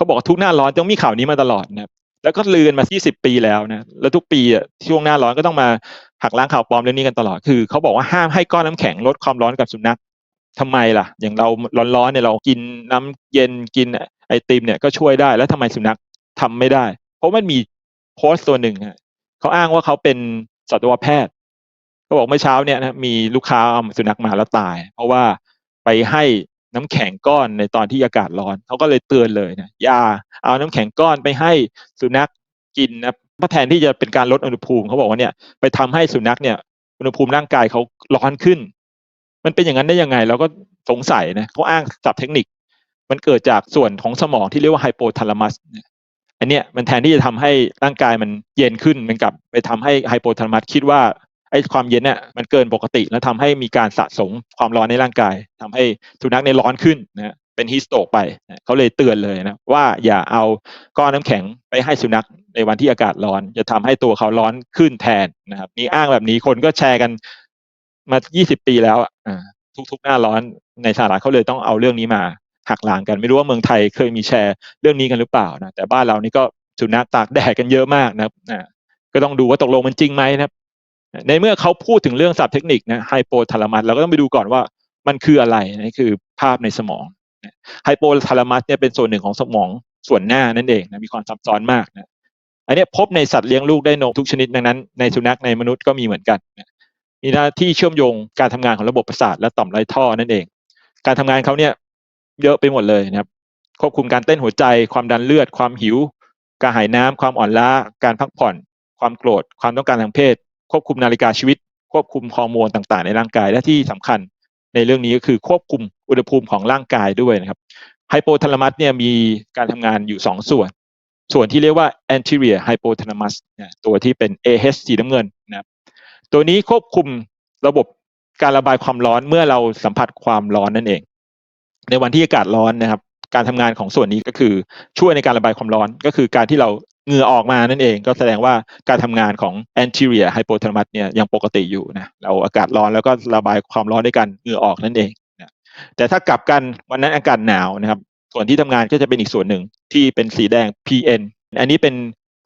เขาบอกทุกหน้าร้อนต้องมีข่าวนี้มาตลอดนะครับแล้วก็ลือกันมา20ปีแล้วนะแล้วทุกปีอะช่วงหน้าร้อนก็ต้องมาหักล้างข่าวปลอมเรื่องนี้กันตลอดคือเขาบอกว่าห้ามให้ก้อนน้ำแข็งลดความร้อนกับสุนัขทำไมล่ะ อย่างเราร้อนๆเนี่ยเรากินน้ำเย็นกินไอติมเนี่ยก็ช่วยได้แล้วทำไมสุนัขทำไม่ได้ เพราะมันมีโพสต์ตัวหนึ่งเขาอ้างว่าเขาเป็นสัตวแพทย์เขาบอกเมื่อเช้าเนี่ยนะมีลูกค้าเอาสุนัขมาแล้วตาย เพราะว่าไปให้ น้ำแข็งก้อนในตอนที่อากาศร้อนเขาก็เลยเตือนเลยนะอย่าเอาน้ำแข็งก้อนไปให้สุนัขกินนะเพราะแทนที่จะเป็นการลดอุณหภูมิเขาบอกว่าเนี่ยไปทำให้สุนัขเนี่ยอุณหภูมิร่างกายเขาร้อนขึ้น มันเป็นอย่างนั้นได้ยังไงเราก็สงสัยนะเขาอ้างศัพท์เทคนิค มันเกิดจากส่วนของสมองที่เรียกว่าไฮโปทาลามัสอันเนี้ยมันแทนที่จะทำให้ร่างกายมันเย็นขึ้น มันกลับไปทำให้ไฮโปทาลามัสคิดว่า ไอ้ความเย็นเนี่ยมันเกินปกติ แล้วทำให้มีการสะสมความร้อนในร่างกายทำให้สุนัขในร้อนขึ้นนะเป็นฮิสโตกไปเขาเลยเตือนเลยนะว่าอย่าเอาก้อนน้ำแข็งไปให้สุนัขในวันที่อากาศร้อน จะทำให้ตัวเขาร้อนขึ้นแทนนะครับนี่อ้างแบบนี้คนก็แชร์กันมา 20 ปีแล้วอ่าทุกๆหน้าร้อนในสหรัฐเขาเลยต้องเอาเรื่องนี้มาหักล้างกันไม่รู้ว่าเมืองไทยเคยมีแชร์เรื่องนี้กันหรือเปล่านะแต่บ้านเรานี่ก็สุนัขตากแดดกันเยอะมากนะครับก็ต้องดูว่าตกลงมันจริงไหมนะครับ ในเมื่อเขาพูดถึงเรื่องศัพท์เทคนิคนะไฮโปทาลามัสเราก็ต้องไปดูก่อนว่ามันคืออะไรนี่คือภาพในสมองไฮโปทาลามัสเนี่ยเป็นส่วนหนึ่งของสมองส่วนหน้านั่นเองนะมีความซับซ้อนมากนะอันนี้พบในสัตว์เลี้ยงลูกได้นมทุกชนิดดังนั้น ในสุนัขในมนุษย์ก็มีเหมือนกันมีหน้าที่เชื่อมโยงการทำงานของระบบประสาทและต่อมไรท่อนั่นเอง การทำงานเขาเนี่ยเยอะไปหมดเลยนะครับควบคุมการเต้นหัวใจ ความดันเลือด ความหิว การหายน้ำความอ่อนล้า การพักผ่อน ความโกรธ ความต้องการทางเพศ ควบคุมนาฬิกาชีวิต ควบคุมฮอร์โมนต่างๆ ในร่างกายและที่สำคัญในเรื่องนี้ก็คือควบคุมอุณหภูมิของร่างกายด้วยนะครับไฮโปทาลามัสเนี่ยมีการทำงานอยู่ 2 ส่วน ส่วนที่เรียกว่า anterior hypothalamus ตัวที่เป็น AH สีน้ำเงินนะครับตัวนี้ควบคุมระบบการระบายความร้อนเมื่อเราสัมผัสความร้อนนั่นเอง ในวันที่อากาศร้อนนะครับ การทำงานของส่วนนี้ก็คือช่วยในการระบายความร้อนก็คือการที่เรา เหงื่อออกมานั่นเองก็แสดงว่าการทำงานของ anterior hypothalamus เนี่ยยังปกติอยู่นะเราอากาศร้อนแล้วก็ระบายความร้อนด้วยกันเหงื่อออกนั่นเองนะแต่ถ้ากลับกันวันนั้นอากาศหนาวนะครับส่วนที่ทำงานก็จะเป็นอีกส่วนหนึ่งที่เป็นสีแดง PN อันนี้เป็น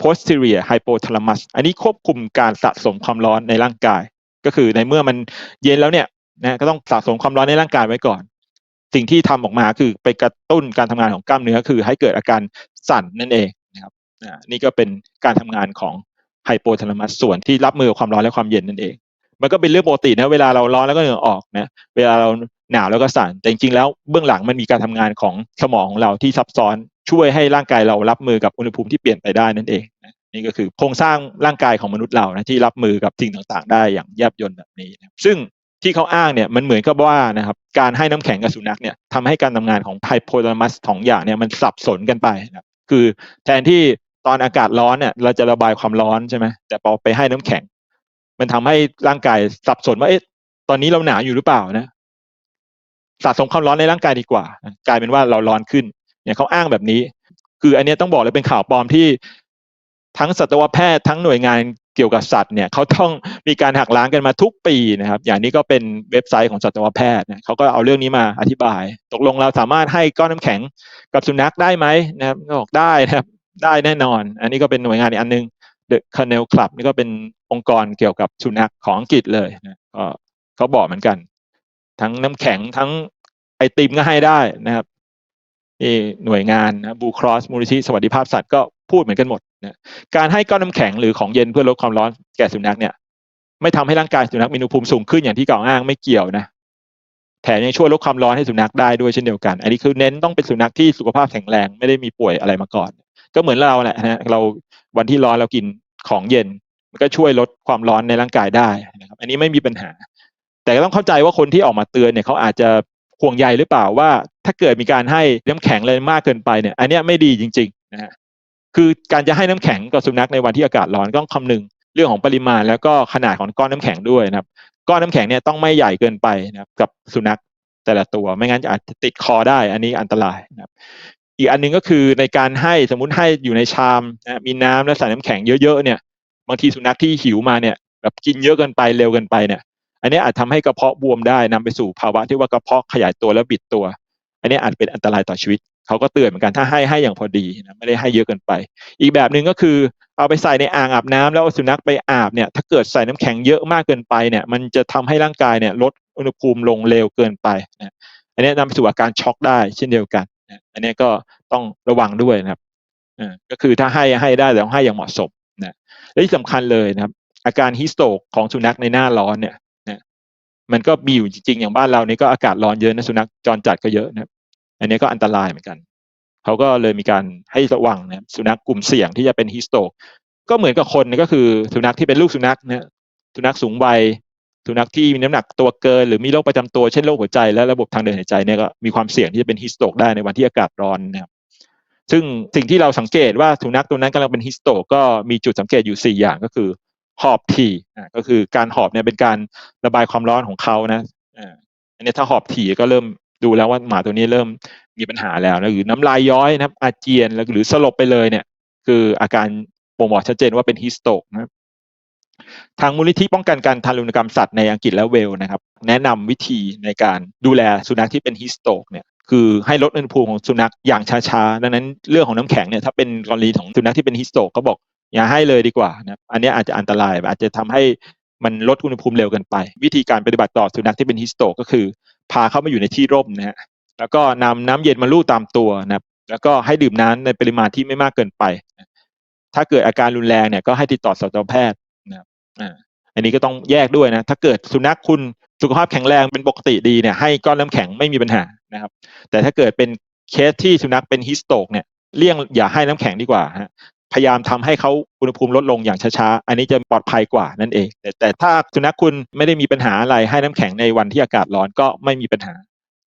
posterior hypothalamus อันนี้ควบคุมการสะสมความร้อนในร่างกาย ก็คือในเมื่อมันเย็นแล้วเนี่ยนะก็ต้องสะสมความร้อนในร่างกายไว้ก่อน สิ่งที่ทำออกมาคือไปกระตุ้นการทำงานของกล้ามเนื้อคือให้เกิดอาการสั่นนั่นเอง นี่ก็เป็นการทำงานของไฮโปทาลามัสส่วนที่รับมือความร้อนและความเย็นนั่นเอง มันก็เป็นเรื่องปกตินะเวลาเราร้อนแล้วก็เหงื่อออกนะเวลาเราหนาวแล้วก็สั่นแต่จริงๆแล้วเบื้องหลังมันมีการทำงานของสมองของเราที่ซับซ้อนช่วยให้ร่างกายเรารับมือกับอุณหภูมิที่เปลี่ยนไปได้นั่นเองนะนี่ก็คือโครงสร้างร่างกายของมนุษย์เรานะที่รับมือกับสิ่งต่างๆ ได้อย่างแยบยลแบบนี้นะซึ่งที่เขาอ้างเนี่ยมันเหมือนกับว่านะครับการให้น้ำแข็งกับสุนัขเนี่ยทำให้การทำงานของไฮโพทาลามัสสองอย่างเนี่ยมันสับสนกันไปนะคือแทนที่ ตอนอากาศร้อนเนี่ยเราจะระบายความร้อนใช่ไหมแต่พอไปให้น้ำแข็ง มันทำให้ร่างกายสับสนว่าเอ๊ะตอนนี้เราหนาวอยู่หรือเปล่านะสะสมความร้อนในร่างกายดีกว่า กลายเป็นว่าเราร้อนขึ้น เนี่ยเขาอ้างแบบนี้ คืออันนี้ต้องบอกเลยเป็นข่าวปลอมที่ทั้งสัตวแพทย์ทั้งหน่วยงานเกี่ยวกับสัตว์เนี่ยเขาต้องมีการหักล้างกันมาทุกปีนะครับ อย่างนี้ก็เป็นเว็บไซต์ของสัตวแพทย์นะเขาก็เอาเรื่องนี้มาอธิบาย ตกลงเราสามารถให้ก้อนน้าแข็งกับสุนัขได้ไหมนะครับก็บอกได้นะครับ ได้แน่นอน อันนี้ก็เป็นหน่วยงานอีกอันนึง The Kennel Club นี่ก็เป็นองค์กรเกี่ยวกับสุนัขของอังกฤษเลยนะก็เขาบอกเหมือนกัน ทั้งน้ำแข็งทั้งไอติมก็ให้ได้นะครับนี่หน่วยงานนะบูครอสมูลนิธิสวัสดิภาพสัตว์ก็พูดเหมือนกันหมดนะการให้ก้อนน้าแข็งหรือของเย็นเพื่อลดความร้อนแก่สุนัขเนี่ย ไม่ทำให้ร่างกายสุนัขมีอุณหภูมิสูงขึ้นอย่างที่กล่าวอ้างไม่เกี่ยวนะแถมยังช่วยลดความร้อนให้สุนัขได้ด้วยเช่นเดียวกัน อันนี้คือเน้นต้องเป็นสุนัขที่สุขภาพแข็งแรงไม่ได้มีป่วยอะไรมาก่อน ก็เหมือนเราแหละนะเราวันที่ร้อนเรากินของเย็น มันก็ช่วยลดความร้อนในร่างกายได้นะครับ อันนี้ไม่มีปัญหา แต่ก็ต้องเข้าใจว่าคนที่ออกมาเตือนเนี่ยเขาอาจจะห่วงใยหรือเปล่าว่า ถ้าเกิดมีการให้น้ำแข็งเลยมากเกินไปเนี่ย อันนี้ไม่ดีจริงๆนะฮะคือการจะให้น้ำแข็งกับสุนัขในวันที่อากาศร้อนต้องคำนึงเรื่องของปริมาณแล้วก็ขนาดของก้อนน้ำแข็งด้วยนะครับ ก้อนน้ำแข็งเนี่ยต้องไม่ใหญ่เกินไปนะครับกับสุนัขแต่ละตัว ไม่งั้นอาจจะติดคอได้ อันนี้อันตรายนะครับ อีกอันนึงก็คือในการให้สมมุติให้อยู่ในชามนะมีน้ำและใส่น้ำแข็งเยอะๆเนี่ย บางทีสุนัขที่หิวมาเนี่ยแบบกินเยอะเกินไปเร็วเกินไปเนี่ย อันนี้อาจทำให้กระเพาะบวมได้นำไปสู่ภาวะที่ว่ากระเพาะขยายตัวแล้วบิดตัว อันนี้อาจเป็นอันตรายต่อชีวิตเขาก็เตือนเหมือนกันถ้าให้ให้อย่างพอดีนะไม่ได้ให้เยอะเกินไป อีกแบบหนึ่งก็คือเอาไปใส่ในอ่างอาบน้ำแล้วสุนัขไปอาบเนี่ย ถ้าเกิดใส่น้ำแข็งเยอะมากเกินไปเนี่ย มันจะทำให้ร่างกายเนี่ยลดอุณหภูมิลงเร็วเกินไปนะอันนี้นำไปสู่อาการช็อกได้เช่นเดียวกัน อันนี้ก็ต้องระวังด้วยนะครับก็คือถ้าให้ให้ได้แต่ต้องให้อย่างเหมาะสมนะและที่สำคัญเลยนะครับ อาการฮิสโตกของสุนัขในหน้าร้อนเนี่ยนะมันก็มีอยู่จริง ๆ อย่างบ้านเรานี่ก็อากาศร้อนเยอะนะสุนัขจรจัดก็เยอะนะครับ อันนี้ก็อันตรายเหมือนกันเขาก็เลยมีการให้ระวังนะสุนัขกลุ่มเสี่ยงที่จะเป็นฮิสโตกก็เหมือนกับคนก็คือสุนัขที่เป็นลูกสุนัขนะสุนัขสูงวัย สุนัขที่มีน้ำหนักตัวเกิน หรือมีโรคประจำตัวเช่นโรคหัวใจและระบบทางเดินหายใจเนี่ยก็มีความเสี่ยงที่จะเป็นฮิสโตกได้ในวันที่อากาศร้อนนะครับซึ่งสิ่งที่เราสังเกตว่าสุนัขตัวนั้นกำลังเป็นฮิสโตกก็มีจุดสังเกตอยู่สี่อย่างก็คือ หอบถี่ก็คือการหอบเนี่ยเป็นการระบายความร้อนของเขานะอันนี้ถ้าหอบถี่ก็เริ่มดูแล้วว่าหมาตัวนี้เริ่มมีปัญหาแล้วนะหรือน้ำลายย้อยนะครับอาเจียนหรือสลบไปเลยเนี่ย คืออาการบ่งบอกชัดเจนว่าเป็นฮิสโตกนะ ทางมูลนิธิป้องกันการทารุณกรรมสัตว์ในอังกฤษและเวล์นะครับ แนะนำวิธีในการดูแลสุนัขที่เป็นฮิสโตกเนี่ยคือให้ลดอุณหภูมิของสุนัขอย่างช้าๆ ดังนั้นเรื่องของน้ำแข็งเนี่ยถ้าเป็นกรณีของสุนัขที่เป็นฮิสโตกก็บอกอย่าให้เลยดีกว่านะครับอันนี้อาจจะอันตรายอาจจะทำให้มันลดอุณหภูมิเร็วเกินไป วิธีการปฏิบัติต่อสุนัขที่เป็นฮิสโตกก็คือ พาเขามาอยู่ในที่ร่มนะฮะแล้วก็นำน้ำเย็นมาลูบตามตัวนะครับแล้วก็ให้ดื่มน้ำในปริมาณที่ไม่มากเกินไป ถ้าเกิดอาการรุนแรงเนี่ยก็ให้ติดต่อสัตวแพทย์ อันนี้ก็ต้องแยกด้วยนะ ถ้าเกิดสุนัขคุณสุขภาพแข็งแรงเป็นปกติดีเนี่ยให้ก้อนน้ำแข็งไม่มีปัญหานะครับ แต่ถ้าเกิดเป็นเคสที่สุนัขเป็นฮิสโตกเนี่ยเลี่ยงอย่าให้น้ำแข็งดีกว่าฮะพยายามทำให้เขาอุณหภูมิลดลงอย่างช้าๆ อันนี้จะปลอดภัยกว่านั่นเอง แต่แต่ถ้าสุนัขคุณไม่ได้มีปัญหาอะไรให้น้ำแข็งในวันที่อากาศร้อนก็ไม่มีปัญหา